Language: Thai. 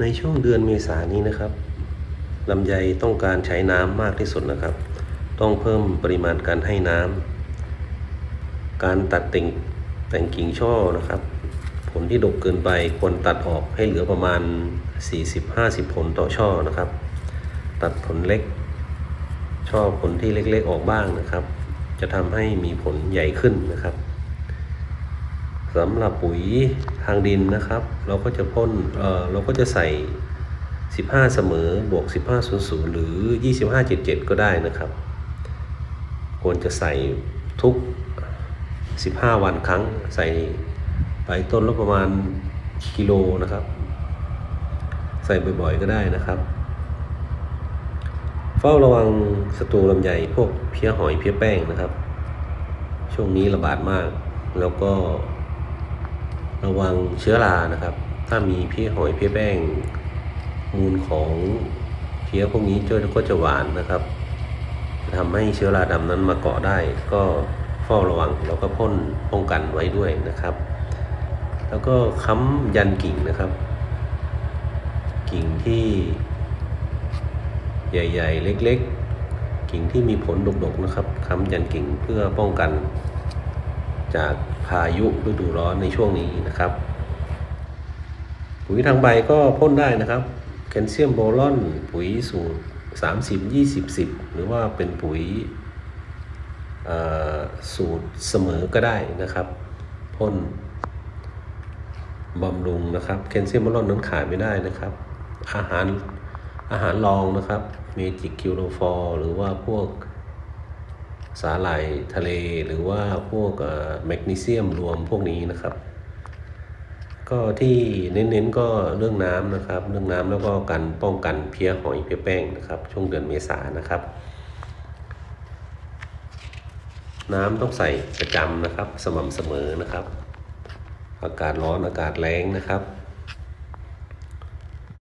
ในช่วงเดือนเมษายนนี้นะครับลำไยต้องการใช้น้ำมากที่สุดนะครับ ต้องเพิ่มปริมาณการให้น้ำการตัดแต่งแต่งกิ่งช่อนะครับ ผลที่ดกเกินไปควรตัดออกให้เหลือประมาณ 40-50 ผลต่อช่อนะครับ ตัดผลเล็ก ช่อผลที่เล็กๆออกบ้างนะครับ จะทำให้มีผลใหญ่ขึ้นนะครับ สำหรับปุ๋ยทางดินนะครับ เราก็จะพ่นเออเราก็จะใส่ 15 เสมอบวก 1500 หรือ 2577 ก็ได้นะครับ ควรจะใส่ทุก 15 วันครั้งใส่ไปต้นละประมาณกิโลนะครับ ใส่บ่อยๆก็ได้นะครับ เฝ้าระวังศัตรูลำไยพวกเพี้ยหอยเพี้ยแป้งนะครับ ช่วงนี้ระบาดมากแล้วก็ ระวังเชื้อรานะครับ ถ้ามีเพี้ยหอยเพี้ยแป้งมูลของเพี้ยพวกนี้เจ้าก็จะหวานนะครับจะทำให้เชื้อราดำนั้นมาเกาะได้ ก็เฝ้าระวังแล้วก็พ่นป้องกันไว้ด้วยนะครับ แล้วก็ค้ำยันกิ่งนะครับ กิ่งที่ใหญ่ ๆ เล็ก ๆ กิ่งที่มีผลดกๆนะครับค้ำยันกิ่งเพื่อป้องกัน จากพายุฤดูร้อนในช่วงนี้นะครับ ปุ๋ยทางใบก็พ่นได้นะครับ แคลเซียมโบรอนปุ๋ยสูตร30 20 10 หรือว่าเป็นปุ๋ยอ่อสูตรเสมอก็ได้นะครับพ่นบำรุงนะครับแคลเซียมโบรอนนั้นขายไม่ได้นะครับ อาหารอาหารรองนะครับเมจิกคิวโรฟอร์หรือว่าพวก สาหร่ายทะเลหรือว่าพวกแมกนีเซียมรวมพวกนี้นะครับ ก็ที่เน้นๆก็เรื่องน้ำนะครับ เรื่องน้ำแล้วก็การป้องกันเพี้ยหอยเพี้ยแป้งนะครับ ช่วงเดือนเมษานะครับ น้ำต้องใส่ประจำนะครับ สม่ำเสมอนะครับ อากาศร้อนอากาศแรงนะครับ